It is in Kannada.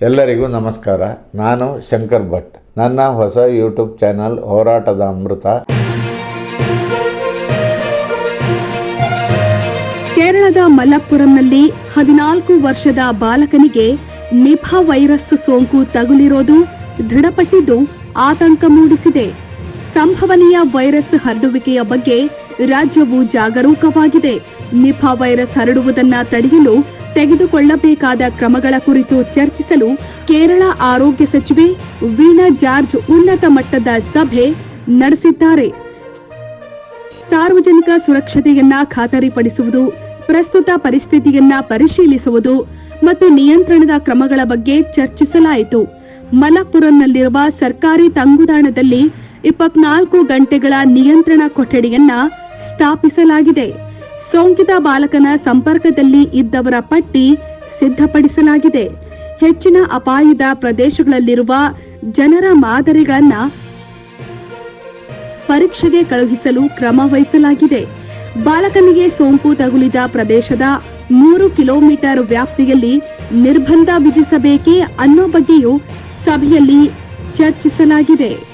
ಎಲ್ಲರಿಗೂ ನಮಸ್ಕಾರ. ನಾನು ಶಂಕರ್ ಭಟ್. ನನ್ನ ಹೊಸ ಯೂಟ್ಯೂಬ್ ಚಾನಲ್ ಹೋರಾಟದ ಅಮೃತ. ಕೇರಳದ ಮಲಪ್ಪುರಂನಲ್ಲಿ ಹದಿನಾಲ್ಕು ವರ್ಷದ ಬಾಲಕನಿಗೆ ನಿಫಾ ವೈರಸ್ ಸೋಂಕು ತಗುಲಿರೋದು ದೃಢಪಟ್ಟಿದ್ದು ಆತಂಕ ಮೂಡಿಸಿದೆ. ಸಂಭವನೀಯ ವೈರಸ್ ಹರಡುವಿಕೆಯ ಬಗ್ಗೆ ರಾಜ್ಯವು ಜಾಗರೂಕವಾಗಿದೆ. ನಿಫಾ ವೈರಸ್ ಹರಡುವುದನ್ನ ತಡೆಯಲು ತೆಗೆದುಕೊಳ್ಳಬೇಕಾದ ಕ್ರಮಗಳ ಕುರಿತು ಚರ್ಚಿಸಲು ಕೇರಳ ಆರೋಗ್ಯ ಸಚಿವೆ ವೀಣಾ ಜಾರ್ಜ್ ಉನ್ನತ ಮಟ್ಟದ ಸಭೆ ನಡೆಸಿದ್ದಾರೆ. ಸಾರ್ವಜನಿಕ ಸುರಕ್ಷತೆಯನ್ನ ಖಾತರಿಪಡಿಸುವುದು, ಪ್ರಸ್ತುತ ಪರಿಸ್ಥಿತಿಯನ್ನ ಪರಿಶೀಲಿಸುವುದು ಮತ್ತು ನಿಯಂತ್ರಣದ ಕ್ರಮಗಳ ಬಗ್ಗೆ ಚರ್ಚಿಸಲಾಯಿತು. ಮಲಪ್ಪುರಂನಲ್ಲಿರುವ ಸರ್ಕಾರಿ ತಂಗುದಾಣದಲ್ಲಿ ಇಪ್ಪತ್ನಾಲ್ಕು ಗಂಟೆಗಳ ನಿಯಂತ್ರಣ ಕೊಠಡಿಯನ್ನ ಸ್ಥಾಪಿಸಲಾಗಿದೆ. ಸೋಂಕಿತ ಬಾಲಕನ ಸಂಪರ್ಕದಲ್ಲಿ ಇದ್ದವರ ಪಟ್ಟಿ ಸಿದ್ಧಪಡಿಸಲಾಗಿದೆ. ಹೆಚ್ಚಿನ ಅಪಾಯದ ಪ್ರದೇಶಗಳಲ್ಲಿರುವ ಜನರ ಮಾದರಿಗಳನ್ನ ಪರೀಕ್ಷೆಗೆ ಕಳುಹಿಸಲು ಕ್ರಮ ವಹಿಸಲಾಗಿದೆ. ಬಾಲಕನಿಗೆ ಸೋಂಕು ತಗುಲಿದ ಪ್ರದೇಶದ ಮೂರು ಕಿಲೋಮೀಟರ್ ವ್ಯಾಪ್ತಿಯಲ್ಲಿ ನಿರ್ಬಂಧ ವಿಧಿಸಬೇಕೇ ಅನ್ನೋ ಬಗ್ಗೆಯೂ ಸಭೆಯಲ್ಲಿ ಚರ್ಚಿಸಲಾಗಿದೆ.